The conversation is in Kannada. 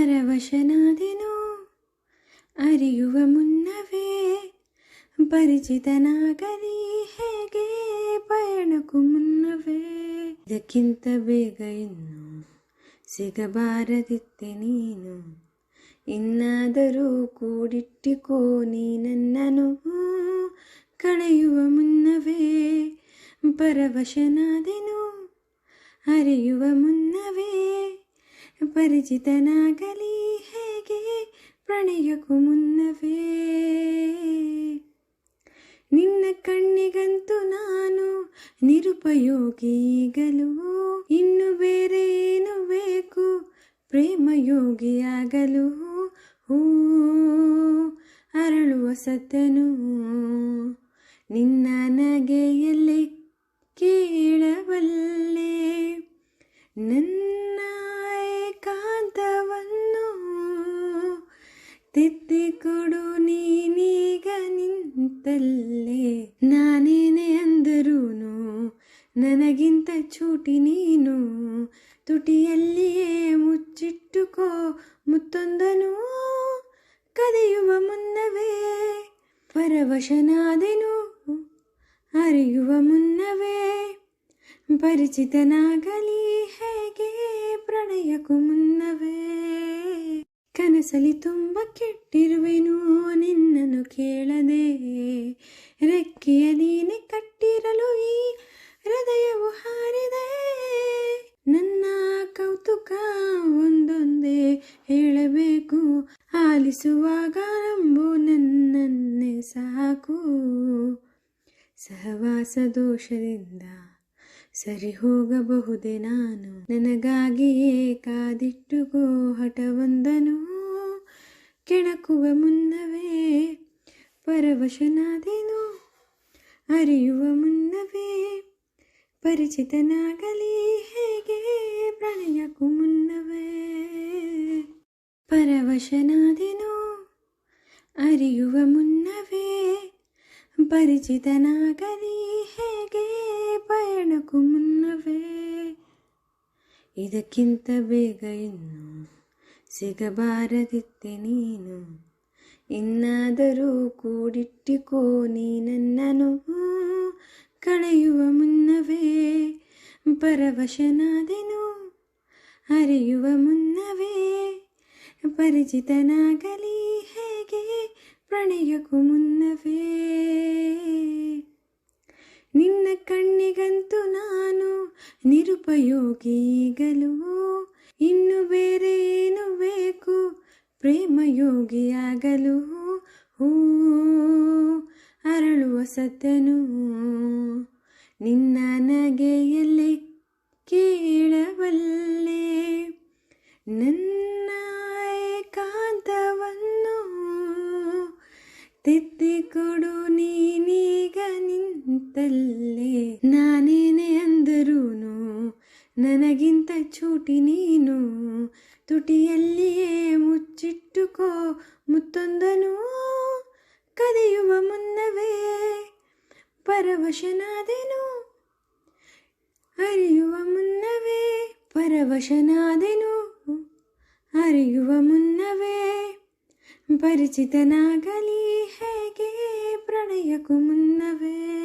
ಪರವಶನಾದೆನು? ಅರಿಯುವ ಮುನ್ನವೇ, ಪರಿಚಿತನಾಗಲಿ ಹೇಗೆ? ಪಯಣಕ್ಕೂ ಮುನ್ನವೇ. ಇದಕ್ಕಿಂತ ಬೇಗ ಇನ್ನು ಸಿಗಬಾರದಿತ್ತೆ ನೀನು. ಇನ್ನಾದರೂ ಕೂಡಿಟ್ಟಿಕೋ ನೀ ನನ್ನನು ಕಳೆಯುವ ಮುನ್ನವೇ, ಪರವಶನಾದೆನು? ಅರಿಯುವ ಮುನ್ನವೇ ಪರಿಚಿತನಾಗಲಿ ಹೇಗೆ? ಪ್ರಣಯಕ್ಕೂ ಮುನ್ನವೇ. ನಿನ್ನ ಕಣ್ಣಿಗಂತೂ ನಾನು ನಿರುಪಯೋಗಿಗಲು ಇನ್ನು ಬೇರೆ ಏನು ಬೇಕು? ಪ್ರೇಮಯೋಗಿಯಾಗಲು ಹೂ, ಅರಳುವ ಸತ್ತನು ನಿನ್ನ ನಗೆಯಲ್ಲೇ ಕೇಳಬಲ್ಲೆ. ನನ್ನ ತಿದ್ದಿಕೊಡು ನೀನೀಗ ನಿಂತಲ್ಲೇ. ನಾನೇನೆ ಅಂದರೂನು, ನನಗಿಂತ ಚೂಟಿ ನೀನು. ತುಟಿಯಲ್ಲಿಯೇ ಮುಚ್ಚಿಟ್ಟುಕೋ, ಮುತ್ತೊಂದನು ಕದೆಯುವ ಮುನ್ನವೇ. ಪರವಶನಾದೆನು, ಅರಿಯುವ ಮುನ್ನವೇ. ಪರಿಚಿತನಾಗಲಿ, ಹೇಗೆ ಪ್ರಣಯಕ್ಕೂ ಕನಸಲಿ ತುಂಬ ಕೆಟ್ಟಿರುವೆನು ನಿನ್ನನ್ನು ಕೇಳದೆ. ರೆಕ್ಕೆಯ ನೀನೆ ಕಟ್ಟಿರಲು ಈ ಹೃದಯವು ಹಾರಿದೆ. ನನ್ನ ಕೌತುಕ ಒಂದೊಂದೇ ಹೇಳಬೇಕು. ಆಲಿಸುವಾಗ ನಂಬು ನನ್ನನ್ನೇ ಸಾಕು. ಸಹವಾಸ ದೋಷದಿಂದ ಸರಿ ಹೋಗಬಹುದೇ ನಾನು? ನನಗಾಗಿಯೇ ಕಾದಿಟ್ಟುಕೋ ಹಠವೊಂದನು ಕೆಣಕುವ ಮುನ್ನವೇ ಪರವಶನಾದೆನು, ಅರಿಯುವ ಮುನ್ನವೇ ಪರಿಚಿತನಾಗಲಿ, ಹೇಗೆ ಪ್ರಣಯಕ್ಕೂ ಮುನ್ನವೇ ಪರವಶನಾದೆನು, ಅರಿಯುವ ಮುನ್ನವೇ ಪರಿಚಿತನಾಗಲಿ, ಹೇಗೆ ಪಯಣಕ್ಕೂ ಮುನ್ನವೇ. ಇದಕ್ಕಿಂತ ಬೇಗ ಇನ್ನು ಸಿಗಬಾರದಿತ್ತೆ ನೀನು. ಇನ್ನಾದರೂ ಕೂಡಿಟ್ಟಿಕೋ ನೀ ನನ್ನನು ಕಳೆಯುವ ಮುನ್ನವೇ ಪರವಶನಾದೆನು. ಅರಿಯುವ ಮುನ್ನವೇ ಪರಿಚಿತನಾಗಲಿ. ಹೇಗೆ ಪ್ರಣಯಕ್ಕೂ ಮುನ್ನವೇ. ನಿನ್ನ ಕಣ್ಣಿಗಂತೂ ನಾನು ನಿರುಪಯೋಗಿಗಲು ಇನ್ನು ಬೇರೆ ಪ್ರೇಮಯೋಗಿಯಾಗಲು. ಹೂ ಅರಳುವ ಸತ್ತನು. ನಿನ್ನ ನಗೆಯಲ್ಲೇ ಕೇಳಬಲ್ಲೆ. ನನ್ನ ಏಕಾಂತವನ್ನು ತಿದ್ದಿಕೊಡು ನನಗಿಂತ ಚೂಟಿ ನೀನು. ತುಟಿಯಲ್ಲಿಯೇ ಮುಚ್ಚಿಟ್ಟುಕೋ ಮುತ್ತೊಂದನು. ಕದೆಯುವ ಮುನ್ನವೇ ಪರವಶನಾದೆನು. ಅರಿಯುವ ಮುನ್ನವೇ ಪರವಶನಾದೆನು. ಅರಿಯುವ ಮುನ್ನವೇ ಪರಿಚಿತನಾಗಲಿ ಹೇಗೆ ಪ್ರಣಯಕ್ಕೂ ಮುನ್ನವೇ.